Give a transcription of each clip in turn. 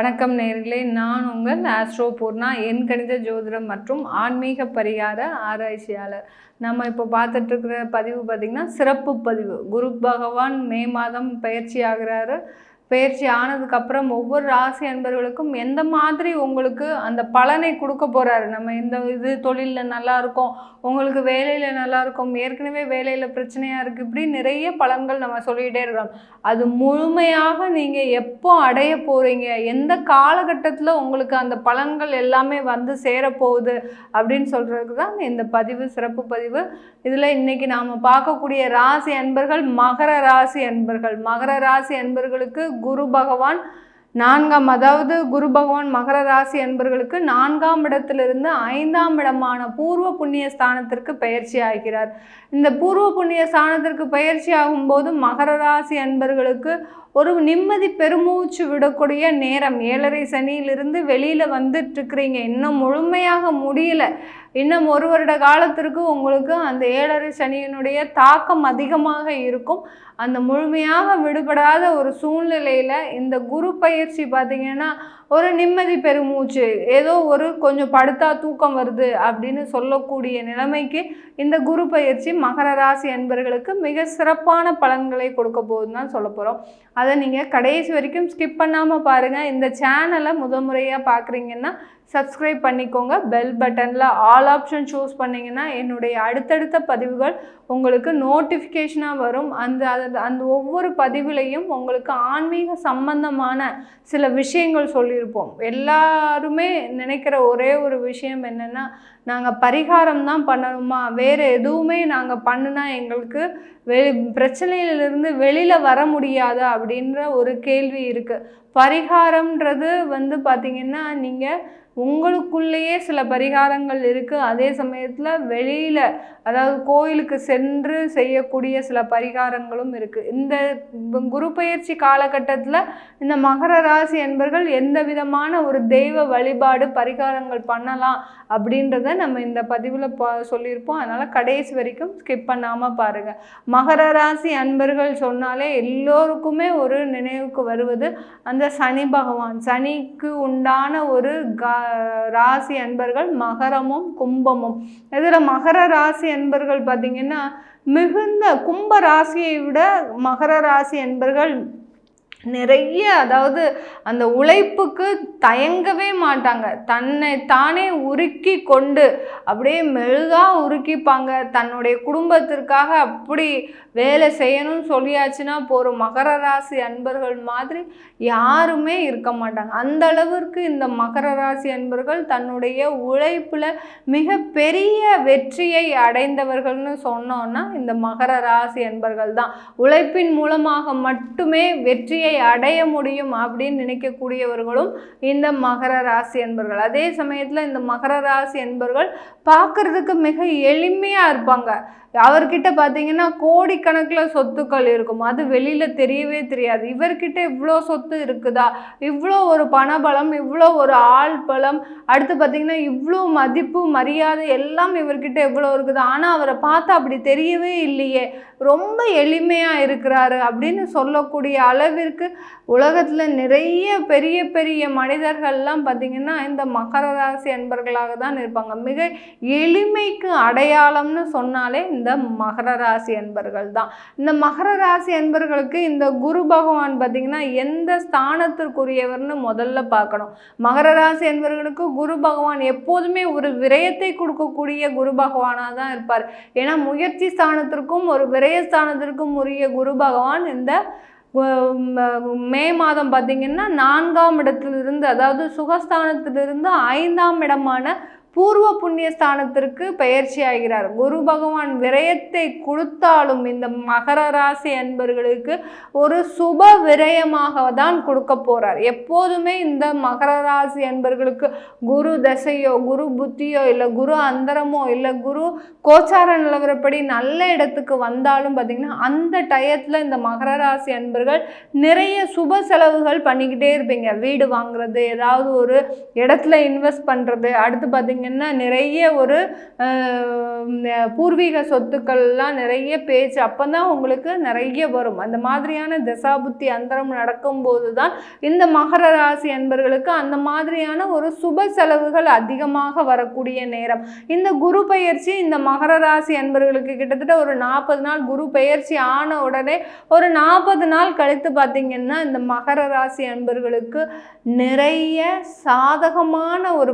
வணக்கம் நேர்களே. நான் உங்கள் ஆஸ்ட்ரோ பூர்ணா என் கணித ஜோதிடம் மற்றும் ஆன்மீக பரிகார ஆராய்ச்சியாளர். நம்ம இப்போ பார்த்துட்டு இருக்கிற பதிவு பார்த்திங்கன்னா சிறப்பு பதிவு. குரு பகவான் மே மாதம் பயிற்சி ஆகிறாரு. பயிற்சி ஆனதுக்கப்புறம் ஒவ்வொரு ராசி அன்பர்களுக்கும் எந்த மாதிரி உங்களுக்கு அந்த பலனை கொடுக்க போகிறாரு நம்ம இந்த இது தொழிலில் நல்லாயிருக்கும் உங்களுக்கு வேலையில் நல்லாயிருக்கும் ஏற்கனவே வேலையில் பிரச்சனையாக இருக்குது இப்படி நிறைய பலன்கள் நம்ம சொல்லிகிட்டே இருக்கிறோம். அது முழுமையாக நீங்கள் எப்போ அடைய போகிறீங்க எந்த காலகட்டத்தில் உங்களுக்கு அந்த பலன்கள் எல்லாமே வந்து சேரப்போகுது? அப்படின்னு சொல்கிறதுக்கு தான் இந்த பதிவு சிறப்பு பதிவு. இதில் இன்றைக்கி நாம் பார்க்கக்கூடிய ராசி அன்பர்கள் மகர ராசி அன்பர்கள். மகர ராசி அன்பர்களுக்கு குரு பகவான் நான்காம் அதாவது குரு பகவான் மகர ராசி அன்பர்களுக்கு நான்காம் இடத்திலிருந்து ஐந்தாம் இடமான பூர்வ புண்ணிய ஸ்தானத்திற்கு பயிற்சி ஆகிறார். இந்த பூர்வ புண்ணிய ஸ்தானத்திற்கு பயிற்சி ஆகும்போது மகர ராசி என்பர்களுக்கு ஒரு நிம்மதி பெருமூச்சு விடக்கூடிய நேரம். ஏழரை சனியிலிருந்து வெளியில் வந்துட்டுருக்குறீங்க. இன்னும் முழுமையாக முடியல. இன்னும் ஒரு வருட காலத்திற்கு உங்களுக்கு அந்த ஏழரை சனியினுடைய தாக்கம் அதிகமாக இருக்கும். அந்த முழுமையாக விடுபடாத ஒரு சூழ்நிலையில் இந்த குரு பயிற்சி பார்த்திங்கன்னா ஒரு நிம்மதி பெருமூச்சு ஏதோ ஒரு கொஞ்சம் படுத்தா தூக்கம் வருது அப்படின்னு சொல்லக்கூடிய நிலைமைக்கு இந்த குரு பயிற்சி மகர ராசி என்பர்களுக்கு மிக சிறப்பான பலன்களை கொடுக்க போகுதுன்னு தான் சொல்ல போகிறோம் அதை நீங்கள் கடைசி வரைக்கும் ஸ்கிப் பண்ணாமல் பாருங்கள் இந்த சேனலை முத முறையாக பார்க்குறீங்கன்னா சப்ஸ்கிரைப் பண்ணிக்கோங்க. பெல் பட்டனில் ஆல் ஆப்ஷன் சூஸ் பண்ணிங்கன்னா என்னுடைய அடுத்தடுத்த பதிவுகள் உங்களுக்கு நோட்டிஃபிகேஷனாக வரும். அந்த அந்த ஒவ்வொரு பதிவுலையும் உங்களுக்கு ஆன்மீக சம்பந்தமான சில விஷயங்கள் சொல்லியிருப்போம். எல்லாருமே நினைக்கிற ஒரே ஒரு விஷயம் என்னென்னா நாங்கள் பரிகாரம் தான் பண்ணணுமா? வேறு எதுவுமே நாங்கள் பண்ணுனா எங்களுக்கு வெளி பிரச்சனையிலிருந்து வெளியில் வர முடியாதா? அப்படின்ற ஒரு கேள்வி இருக்குது பரிகாரம்ன்றது வந்து பார்த்திங்கன்னா நீங்கள் உங்களுக்குள்ளேயே சில பரிகாரங்கள் இருக்குது அதே சமயத்தில் வெளியில் அதாவது கோயிலுக்கு சென்று செய்யக்கூடிய சில பரிகாரங்களும் இருக்குது இந்த குரு பயிற்சி காலகட்டத்தில் இந்த மகர ராசி என்பர்கள் எந்த விதமான ஒரு தெய்வ வழிபாடு பரிகாரங்கள் பண்ணலாம் அப்படின்றத நம்ம இந்த பதிவில் பா சொல்லியிருப்போம். அதனால் கடைசி வரைக்கும் ஸ்கிப் பண்ணாமல் பாருங்கள் மகர ராசி அன்பர்கள் சொன்னாலே எல்லோருக்குமே ஒரு நினைவுக்கு வருவது அந்த சனி பகவான். சனிக்கு உண்டான ஒரு ராசி அன்பர்கள் மகரமும் கும்பமும். இதில் மகர ராசி அன்பர்கள் பார்த்திங்கன்னா மிகுந்த கும்ப ராசியை விட மகர ராசி என்பர்கள் நிறைய அதாவது அந்த உழைப்புக்கு தயங்கவே மாட்டாங்க. தன்னை தானே உருக்கி கொண்டு அப்படியே மெழுகாக உருக்கிப்பாங்க. தன்னுடைய குடும்பத்திற்காக அப்படி வேலை செய்யணும்னு சொல்லியாச்சுன்னா போகிற மகர ராசி அன்பர்கள் மாதிரி யாருமே இருக்க மாட்டாங்க. அந்த அளவிற்கு இந்த மகர ராசி அன்பர்கள் தன்னுடைய உழைப்பில் மிக பெரிய வெற்றியை அடைந்தவர்கள்னு சொன்னோன்னா இந்த மகர ராசி அன்பர்கள் தான். உழைப்பின் மூலமாக மட்டுமே வெற்றியை அடைய முடியும் அப்படின்னு நினைக்கக்கூடியவர்களும் இந்த மகர ராசி என்பர்கள். அதே சமயத்தில் இந்த மகர ராசி என்பர்கள் பார்க்கறதுக்கு மிக எளிமையாக இருப்பாங்க. அவர்கிட்ட பார்த்தீங்கன்னா கோடிக்கணக்கில் சொத்துக்கள் இருக்கும். அது வெளியில் தெரியவே தெரியாது. இவர்கிட்ட இவ்வளோ சொத்து இருக்குதா? இவ்வளோ ஒரு பணபலம் இவ்வளோ ஒரு ஆள் பலம் அடுத்து பார்த்தீங்கன்னா இவ்வளோ மதிப்பு மரியாதை எல்லாம் இவர்கிட்ட எவ்வளோ இருக்குது? ஆனால் அவரை பார்த்தா அப்படி தெரியவே இல்லையே. ரொம்ப எளிமையாக இருக்கிறாரு அப்படின்னு சொல்லக்கூடிய அளவிற்கு உலகத்தில் நிறைய பெரிய பெரிய மனிதர்கள்லாம் பார்த்திங்கன்னா இந்த மகர ராசி அன்பர்களாக தான் இருப்பாங்க. மிக எளிமைக்கு அடையாளம்னு சொன்னாலே இந்த மகர ராசி என்பர்கள் தான். இந்த மகர ராசி என்பர்களுக்கு இந்த குரு பகவான் பார்த்திங்கன்னா எந்த ஸ்தானத்திற்குரியவர்னு முதல்ல பார்க்கணும். மகர ராசி அன்பர்களுக்கு குரு பகவான் எப்போதுமே ஒரு விரயத்தை கொடுக்கக்கூடிய குரு பகவானாக தான் இருப்பார். ஏன்னா முயற்சி ஸ்தானத்திற்கும் ஒரு விரயஸ்தானத்திற்கும் உரிய குரு பகவான் இந்த மே மாதம் பார்த்திங்கன்னா நான்காம் இடத்திலிருந்து அதாவது சுகஸ்தானத்திலிருந்து ஐந்தாம் இடமான பூர்வ புண்ணிய ஸ்தானத்திற்கு பயிற்சி ஆகிறார் குரு பகவான் விரயத்தை கொடுத்தாலும் இந்த மகர ராசி அன்பர்களுக்கு ஒரு சுப விரயமாக தான் கொடுக்க போகிறார் எப்போதுமே இந்த மகர ராசி அன்பர்களுக்கு குரு தசையோ குரு புத்தியோ இல்லை குரு அந்தரமோ இல்லை குரு கோச்சார நிலவரப்படி நல்ல இடத்துக்கு வந்தாலும் பார்த்திங்கன்னா அந்த டயத்தில் இந்த மகர ராசி அன்பர்கள் நிறைய சுப செலவுகள் பண்ணிக்கிட்டே இருப்பீங்க. வீடு வாங்குறது ஏதாவது ஒரு இடத்துல இன்வெஸ்ட் பண்ணுறது அடுத்து பார்த்திங்க பார்த்தீங்கன்னா நிறைய ஒரு பூர்வீக சொத்துக்கள்லாம் நிறைய பேச்சு அப்போ தான் உங்களுக்கு நிறைய வரும். அந்த மாதிரியான தசாபுத்தி அந்தரம் நடக்கும்போது தான் இந்த மகர ராசி அன்பர்களுக்கு அந்த மாதிரியான ஒரு சுப செலவுகள் அதிகமாக வரக்கூடிய நேரம். இந்த குரு பயிற்சி இந்த மகர ராசி அன்பர்களுக்கு கிட்டத்தட்ட ஒரு நாற்பது நாள் குரு பயிற்சி ஆன உடனே ஒரு நாற்பது நாள் கழித்து பார்த்திங்கன்னா இந்த மகர ராசி அன்பர்களுக்கு நிறைய சாதகமான ஒரு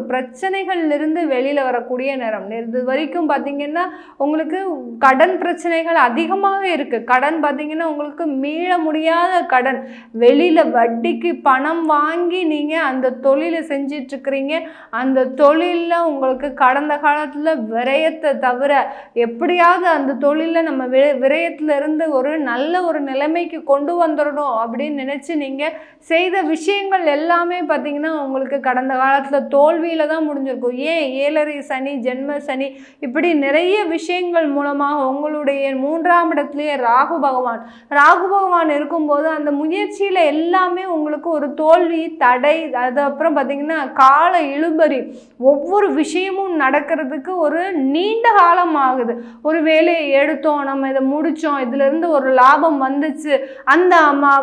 இருந்து வெளியில் வரக்கூடிய நேரம். இது வரைக்கும் பார்த்தீங்கன்னா உங்களுக்கு கடன் பிரச்சனைகள் அதிகமாக இருக்குது கடன் பார்த்தீங்கன்னா உங்களுக்கு மீள முடியாத கடன். வெளியில் வட்டிக்கு பணம் வாங்கி நீங்கள் அந்த தொழிலை செஞ்சிட்ருக்கிறீங்க. அந்த தொழிலில் உங்களுக்கு கடந்த காலத்தில் விரயத்தை தவிர எப்படியாவது அந்த தொழிலில் நம்ம வி விரயத்துல இருந்து ஒரு நல்ல ஒரு நிலைமைக்கு கொண்டு வந்துடணும் அப்படின்னு நினச்சி நீங்கள் செய்த விஷயங்கள் எல்லாமே பார்த்தீங்கன்னா உங்களுக்கு கடந்த காலத்தில் தோல்வியில் தான் முடிஞ்சிருக்கும். ஏன் ஏழரை சனி ஜென்ம சனி இப்படி நிறைய விஷயங்கள் மூலமாக உங்களுடைய மூன்றாம் இடத்துலயே ராகு பகவான். ராகு பகவான் இருக்கும்போது அந்த முயற்சியில் எல்லாமே உங்களுக்கு ஒரு தோல்வி தடை அது அப்புறம் பார்த்தீங்கன்னா கால இழுபறி ஒவ்வொரு விஷயமும் நடக்கிறதுக்கு ஒரு நீண்ட காலம் ஆகுது ஒரு வேலையை எடுத்தோம் நம்ம இதை முடித்தோம் இதுலேருந்து ஒரு லாபம் வந்துச்சு அந்த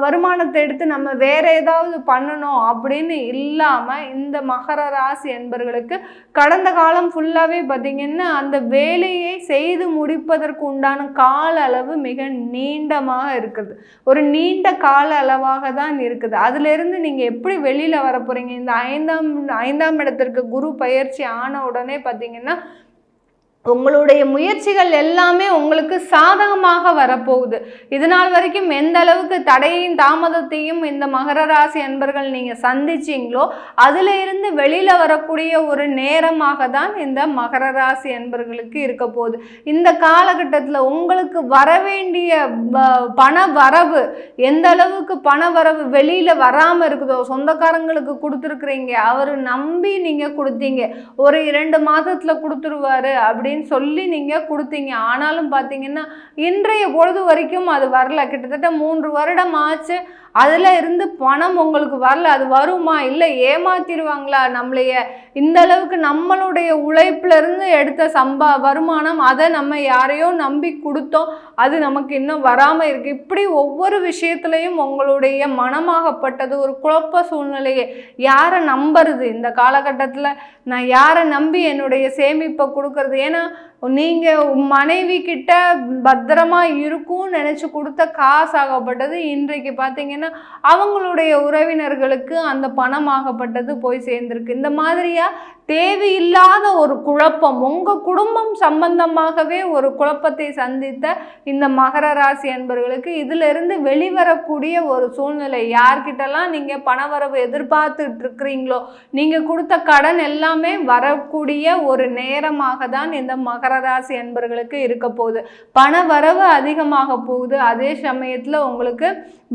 வருமானத்தை எடுத்து நம்ம வேற ஏதாவது பண்ணணும் அப்படின்னு இல்லாமல் இந்த மகர ராசி என்பர்களுக்கு கடந்த காலம் ஃபுல்லாகவே பார்த்திங்கன்னா அந்த வேலையை செய்து முடிப்பதற்கு உண்டான கால அளவு மிக நீண்டமாக இருக்குது. ஒரு நீண்ட கால அளவாக தான் இருக்குது. அதுலேருந்து நீங்கள் எப்படி வெளியில் வர போகிறீங்க இந்த ஐந்தாம் ஐந்தாம் இடத்திற்கு குரு பயிற்சி ஆன உடனே பார்த்தீங்கன்னா உங்களுடைய முயற்சிகள் எல்லாமே உங்களுக்கு சாதகமாக வரப்போகுது. இது நாள் வரைக்கும் எந்த அளவுக்கு தடையையும் தாமதத்தையும் இந்த மகர ராசி அன்பர்கள் நீங்கள் சந்திச்சீங்களோ அதில் இருந்து வெளியில் வரக்கூடிய ஒரு நேரமாக தான் இந்த மகர ராசி அன்பர்களுக்கு இருக்க போகுது. இந்த காலகட்டத்தில் உங்களுக்கு வர வேண்டிய ப- பண வரவு எந்த அளவுக்கு பண வரவு வெளியில் வராமல் இருக்குதோ சொந்தக்காரங்களுக்கு கொடுத்துருக்குறீங்க அவர் நம்பி நீங்கள் கொடுத்தீங்க. ஒரு இரண்டு மாதத்தில் கொடுத்துருவாரு அப்படி அப்படின்னு சொல்லி நீங்கள் கொடுத்தீங்க. ஆனாலும் பார்த்தீங்கன்னா இன்றைய பொழுது வரைக்கும் அது வரல. கிட்டத்தட்ட மூன்று வருடம் ஆச்சு. அதில் இருந்து பணம் உங்களுக்கு வரல. அது வருமா? இல்லை ஏமாத்திடுவாங்களா? நம்மளைய இந்த அளவுக்கு நம்மளுடைய உழைப்பிலிருந்து எடுத்த சம்பா வருமானம் அதை நம்ம யாரையோ நம்பி கொடுத்தோம். அது நமக்கு இன்னும் வராமல் இருக்கு. இப்படி ஒவ்வொரு விஷயத்துலையும் உங்களுடைய மனமாகப்பட்டது ஒரு குழப்ப சூழ்நிலையை. யாரை நம்புறது? இந்த காலகட்டத்தில் நான் யாரை நம்பி என்னுடைய சேமிப்பை கொடுக்கறது? ஏன்னா Bíblia நீங்கள் மனைவி கிட்ட பத்திரமா இருக்கும்னு நினச்சி கொடுத்த காசு ஆகப்பட்டது. இன்றைக்கு பார்த்தீங்கன்னா அவங்களுடைய உறவினர்களுக்கு அந்த பணமாகப்பட்டது போய் சேர்ந்துருக்கு. இந்த மாதிரியா தேவையில்லாத ஒரு குழப்பம் உங்கள் குடும்பம் சம்பந்தமாகவே ஒரு குழப்பத்தை சந்தித்த இந்த மகர ராசி என்பர்களுக்கு இதிலிருந்து வெளிவரக்கூடிய ஒரு சூழ்நிலை. யார்கிட்டலாம் நீங்கள் பணவரவு எதிர்பார்த்துட்டு இருக்கிறீங்களோ நீங்கள் கொடுத்த கடன் எல்லாமே வரக்கூடிய ஒரு நேரமாக தான் இந்த மகர மகரராசி அன்பர்களுக்கு இருக்க போகுது. பண வரவு அதிகமாக போகுது. அதே சமயத்தில் உங்களுக்கு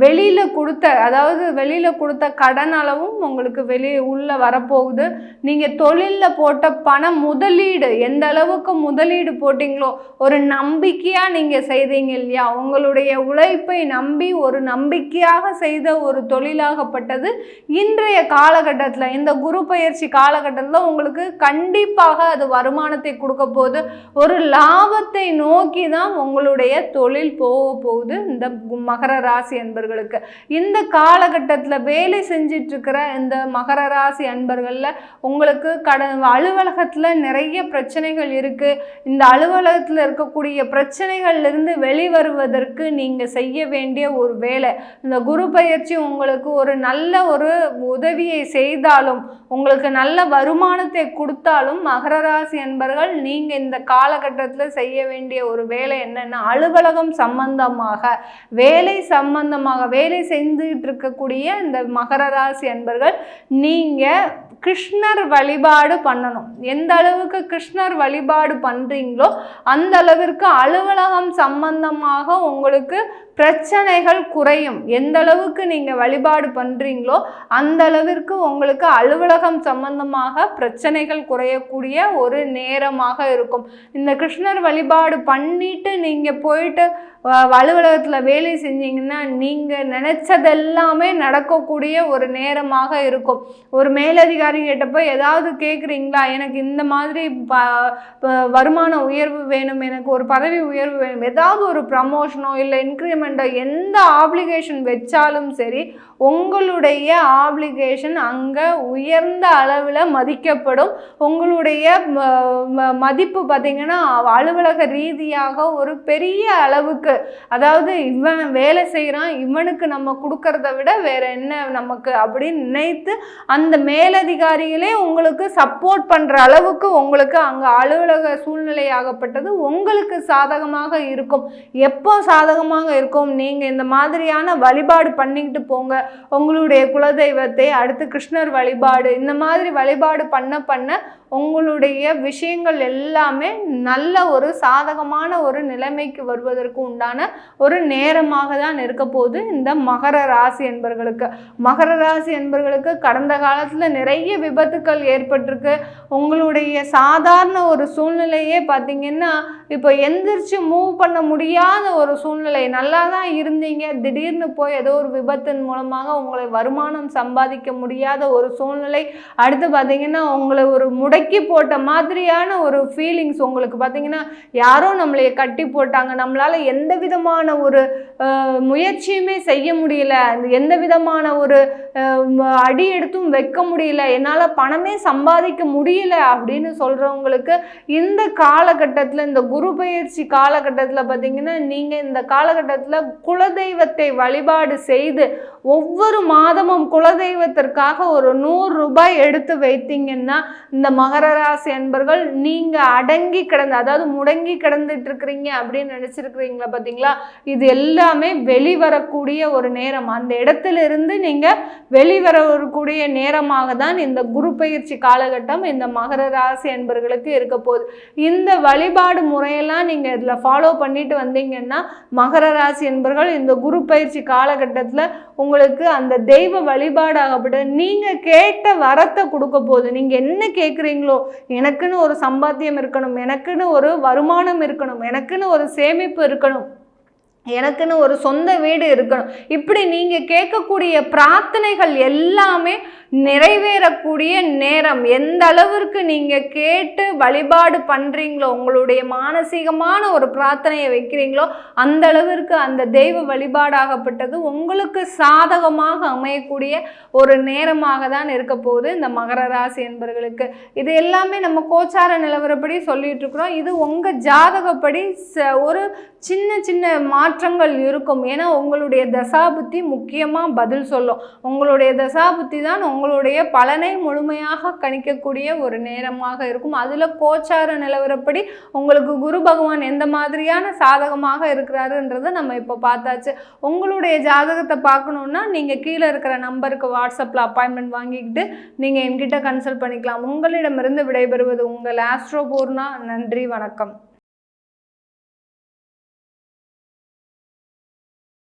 வெளியில் கொடுத்த அதாவது வெளியில் கொடுத்த கடன் அளவும் உங்களுக்கு வெளியே உள்ளே வரப்போகுது. நீங்கள் தொழிலில் போட்ட பண முதலீடு எந்த அளவுக்கு முதலீடு போட்டிங்களோ ஒரு நம்பிக்கையாக நீங்கள் செய்தீங்க இல்லையா? உங்களுடைய உழைப்பை நம்பி ஒரு நம்பிக்கையாக செய்த ஒரு தொழிலாகப்பட்டது இன்றைய காலகட்டத்தில் இந்த குரு பயிற்சி காலகட்டத்தில் உங்களுக்கு கண்டிப்பாக அது வருமானத்தை கொடுக்க போகுது. ஒரு லாபத்தை நோக்கி தான் உங்களுடைய தொழில் போக போகுது இந்த மகர ராசி அன்பர்களுக்கு. இந்த காலகட்டத்தில் வேலை செஞ்சிட்ருக்கிற இந்த மகர ராசி அன்பர்களில் உங்களுக்கு கட அலுவலகத்தில் நிறைய பிரச்சனைகள் இருக்குது இந்த அலுவலகத்தில் இருக்கக்கூடிய பிரச்சனைகள்லேருந்து வெளிவருவதற்கு நீங்கள் செய்ய வேண்டிய ஒரு வேலை. இந்த குரு பயிற்சி உங்களுக்கு ஒரு நல்ல ஒரு உதவியை செய்தாலும் உங்களுக்கு நல்ல வருமானத்தை கொடுத்தாலும் மகர ராசி அன்பர்கள் நீங்கள் இந்த காலகட்டத்தில் செய்ய வேண்டிய ஒரு வேலை என்னென்னா அலுவலகம் சம்பந்தமாக வேலை சம்பந்தமாக வேலை செஞ்சுட்டு இருக்கக்கூடிய இந்த மகர ராசி அன்பர்கள் நீங்கள் கிருஷ்ணர் வழிபாடு பண்ணணும். எந்த அளவுக்கு கிருஷ்ணர் வழிபாடு பண்ணுறீங்களோ அந்த அளவிற்கு அலுவலகம் சம்பந்தமாக உங்களுக்கு பிரச்சனைகள் குறையும். எந்த அளவுக்கு நீங்கள் வழிபாடு பண்ணுறீங்களோ அந்த அளவிற்கு உங்களுக்கு அலுவலகம் சம்பந்தமாக பிரச்சனைகள் குறையக்கூடிய ஒரு நேரமாக இருக்கும். இந்த கிருஷ்ணர் வழிபாடு பண்ணிட்டு நீங்கள் போயிட்டு அலுவலகத்தில் வேலை செஞ்சீங்கன்னா நீங்கள் நினச்சதெல்லாமே நடக்கக்கூடிய ஒரு நேரமாக இருக்கும். ஒரு மேலதிகாரி போய் ஏதாவது கேட்குறீங்களா எனக்கு இந்த மாதிரி ப வருமான உயர்வு வேணும் எனக்கு ஒரு பதவி உயர்வு வேணும் ஏதாவது ஒரு ப்ரமோஷனோ இல்லை இன்க்ரிமெண்ட்டோ எந்த ஆப்ளிகேஷன் வச்சாலும் சரி உங்களுடைய ஆப்ளிகேஷன் அங்கே உயர்ந்த அளவில் மதிக்கப்படும். உங்களுடைய மதிப்பு பார்த்திங்கன்னா அலுவலக ரீதியாக ஒரு பெரிய அளவுக்கு. அதாவது இவன் வேலை செய்கிறான் இவனுக்கு நம்ம கொடுக்கறத விட வேற என்ன நமக்கு அப்படின்னு நினைத்து அந்த மேலதிகாரிகளே உங்களுக்கு சப்போர்ட் பண்ணுற அளவுக்கு உங்களுக்கு அங்கே அலுவலக சூழ்நிலையாகப்பட்டது உங்களுக்கு சாதகமாக இருக்கும். எப்போ சாதகமாக இருக்கும்? நீங்கள் இந்த மாதிரியான வழிபாடு பண்ணிக்கிட்டு போங்க. உங்களுடைய குலதெய்வத்தை அடுத்து கிருஷ்ணர் வழிபாடு இந்த மாதிரி வழிபாடு பண்ண பண்ண உங்களுடைய விஷயங்கள் எல்லாமே நல்ல ஒரு சாதகமான ஒரு நிலைமைக்கு வருவதற்கு உண்டான ஒரு நேரமாக தான் இருக்க போகுது இந்த மகர ராசி என்பர்களுக்கு. மகர ராசி என்பர்களுக்கு கடந்த காலத்தில் நிறைய விபத்துக்கள் ஏற்பட்டிருக்கு. உங்களுடைய சாதாரண ஒரு சூழ்நிலையே பார்த்தீங்கன்னா இப்போ எந்திரிச்சு மூவ் பண்ண முடியாத ஒரு சூழ்நிலை. நல்லா தான் இருந்தீங்க. திடீர்னு போய் ஏதோ ஒரு விபத்தின் மூலமாக உங்களை வருமானம் சம்பாதிக்க முடியாத ஒரு சூழ்நிலை. அடுத்து பார்த்தீங்கன்னா உங்களை ஒரு முடக்கி போட்ட மாதிரியான ஒரு ஃபீலிங்ஸ் உங்களுக்கு பார்த்தீங்கன்னா யாரோ நம்மளைய கட்டி போட்டாங்க. நம்மளால் எந்த விதமான ஒரு முயற்சியுமே செய்ய முடியல. எந்த விதமான ஒரு அடி எடுத்தும் வைக்க முடியல. என்னால் பணமே சம்பாதிக்க முடியல அப்படின்னு சொல்கிறவங்களுக்கு இந்த காலகட்டத்தில் இந்த குரு பயிற்சி காலகட்டத்தில் பார்த்தீங்கன்னா நீங்கள் இந்த காலகட்டத்தில் குலதெய்வத்தை வழிபாடு செய்து ஒவ்வொரு மாதமும் குலதெய்வத்திற்காக ஒரு நூறு ரூபாய் எடுத்து வைத்தீங்கன்னா இந்த மா மகர ராசி அன்பர்கள் நீங்கள் அடங்கி கிடந்து அதாவது முடங்கி கிடந்துட்டு இருக்கிறீங்க அப்படின்னு நினச்சிருக்கிறீங்களா பார்த்தீங்களா இது எல்லாமே வெளிவரக்கூடிய ஒரு நேரம். அந்த இடத்துல இருந்து நீங்கள் வெளிவரக்கூடிய நேரமாக தான் இந்த குரு பயிற்சி காலகட்டம் இந்த மகர ராசி அன்பர்களுக்கு இருக்க போகுது. இந்த வழிபாடு முறையெல்லாம் நீங்கள் இதில் ஃபாலோ பண்ணிட்டு வந்தீங்கன்னா மகர ராசி என்பர்கள் இந்த குரு பயிற்சி காலகட்டத்தில் உங்களுக்கு அந்த தெய்வ வழிபாடாகப்பட்டு நீங்கள் கேட்ட வரத்தை கொடுக்க போகுது. நீங்கள் என்ன கேட்குறீங்க கேட்குறீங்களோ எனக்குன்னு ஒரு சம்பாத்தியம் இருக்கணும் எனக்குன்னு ஒரு வருமானம் இருக்கணும் எனக்குன்னு ஒரு சேமிப்பு இருக்கணும். எனக்குன்னு ஒரு சொந்த வீடு இருக்கணும். இப்படி நீங்கள் கேட்கக்கூடிய பிரார்த்தனைகள் எல்லாமே நிறைவேறக்கூடிய நேரம். எந்த அளவிற்கு நீங்கள் கேட்டு வழிபாடு பண்ணுறீங்களோ உங்களுடைய மானசீகமான ஒரு பிரார்த்தனையை வைக்கிறீங்களோ அந்த அளவிற்கு அந்த தெய்வ வழிபாடாகப்பட்டது உங்களுக்கு சாதகமாக அமையக்கூடிய ஒரு நேரமாக தான் இருக்க போகுது இந்த மகர ராசி என்பவர்களுக்கு இது எல்லாமே நம்ம கோச்சார நிலவரப்படி சொல்லிட்டு இருக்கிறோம். இது உங்கள் ஜாதகப்படி ஒரு சின்ன சின்ன மாற்றங்கள் இருக்கும். ஏன்னா உங்களுடைய தசாபுத்தி முக்கியமாக பதில் சொல்லும். உங்களுடைய தசாபுத்தி தான் உங்களுடைய பலனை முழுமையாக கணிக்கக்கூடிய ஒரு நேரமாக இருக்கும். அதில் கோச்சார நிலவரப்படி உங்களுக்கு குரு பகவான் எந்த மாதிரியான சாதகமாக இருக்கிறாருன்றதை நம்ம இப்போ பார்த்தாச்சு. உங்களுடைய ஜாதகத்தை பார்க்கணுன்னா நீங்கள் கீழே இருக்கிற நம்பருக்கு வாட்ஸ்அப்பில் அப்பாயின்மெண்ட் வாங்கிக்கிட்டு நீங்கள் என்கிட்ட கன்சல்ட் பண்ணிக்கலாம். உங்களிடமிருந்து விடைபெறுவது உங்கள் ஆஸ்ட்ரோபூர்ணா நன்றி வணக்கம்.